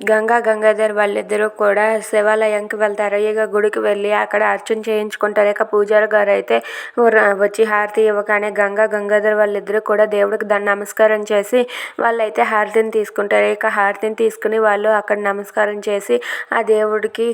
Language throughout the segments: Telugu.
గంగా గంగాధర్ వాళ్ళిద్దరూ కూడా శివాలయంకి వెళ్తారు. ఇక గుడికి వెళ్ళి అక్కడ అర్చన చేయించుకుంటారు. ఇక పూజారి గారు అయితే వచ్చి హారతి ఇవ్వగానే గంగా గంగాధర్ వాళ్ళిద్దరూ కూడా దేవుడికి దండ నమస్కారం చేసి వాళ్ళైతే హారతిని తీసుకుంటారు. ఇక హారతిని తీసుకుని వాళ్ళు అక్కడ నమస్కారం చేసి ఆ దేవుడికి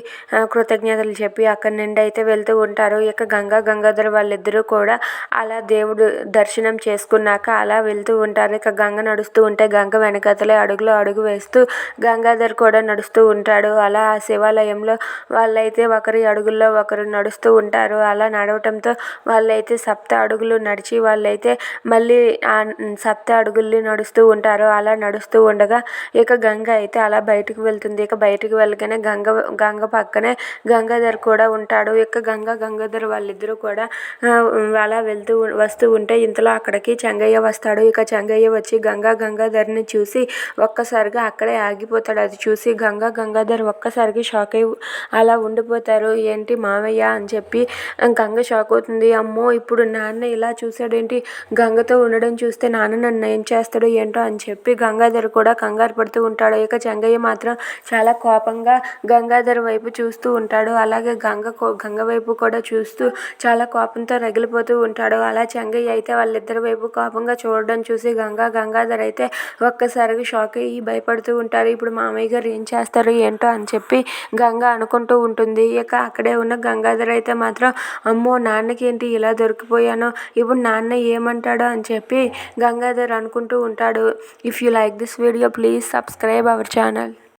కృతజ్ఞతలు చెప్పి అక్కడి నుండి అయితే వెళ్తూ ఉంటారు. ఇక గంగా గంగాధర్ వాళ్ళిద్దరూ కూడా అలా దేవుడు దర్శనం చేసుకున్నాక అలా వెళ్తూ ఉంటారు. ఇక గంగ నడుస్తూ ఉంటే గంగ వెనకతలే అడుగులో అడుగు వేస్తూ గంగాధర్ కూడా నడుస్తూ ఉంటాడు. అలా ఆ శివాలయంలో వాళ్ళైతే ఒకరి అడుగుల్లో ఒకరు నడుస్తూ ఉంటారు. అలా నడవటంతో వాళ్ళైతే సప్త అడుగులు నడిచి వాళ్ళైతే మళ్ళీ ఆ సప్త అడుగుల్ని నడుస్తూ ఉంటారు. అలా నడుస్తూ ఉండగా ఇక గంగ అయితే అలా బయటకు వెళ్తుంది. ఇక బయటకు వెళ్ళగానే గంగ గంగ పక్కనే గంగాధర్ కూడా ఉంటాడు. ఇక గంగ గంగాధర్ వాళ్ళిద్దరూ కూడా అలా వెళ్తూ వస్తూ ఉంటే ఇంతలో అక్కడికి చెంగయ్య వస్తాడు. ఇక చెంగయ్య వచ్చి గంగా గంగాధర్ని చూసి ఒక్కసారిగా అక్కడే ఆగిపోతాడు. అది చూసి గంగా గంగాధర్ ఒక్కసారికి షాక్ అయి అలా ఉండిపోతారు. ఏంటి మావయ్య అని చెప్పి గంగ షాక్ అవుతుంది. అమ్మో ఇప్పుడు నాన్న ఇలా చూశాడేంటి? గంగతో ఉండడం చూస్తే నాన్న నన్ను ఏం చేస్తాడు ఏంటో అని చెప్పి గంగాధర్ కూడా కంగారు పడుతూ ఉంటాడు. ఇక చెంగయ్య మాత్రం చాలా కోపంగా గంగాధర్ వైపు చూస్తూ ఉంటాడు. అలాగే గంగ గంగ వైపు కూడా చూస్తూ చాలా కోపంతో రగిలిపోతూ ఉంటాడు. అలా చెంగయ్య అయితే వాళ్ళిద్దరి వైపు కోపంగా చూడడం చూసి గంగా గంగాధర్ అయితే ఒక్కసారిగా షాక్ అయ్యి భయపడుతూ ఉంటారు. ఇప్పుడు మామయ్య టైగర్ ఏం చేస్తారు ఏంటో అని చెప్పి గంగ అనుకుంటూ ఉంటుంది. ఇక అక్కడే ఉన్న గంగాధర్ అయితే మాత్రం అమ్మో నాన్నకి ఏంటి ఇలా దొరికిపోయానో? ఇప్పుడు నాన్న ఏమంటాడో? అని చెప్పి గంగాధర్ అనుకుంటూ ఉంటాడు. If you like this video please subscribe our channel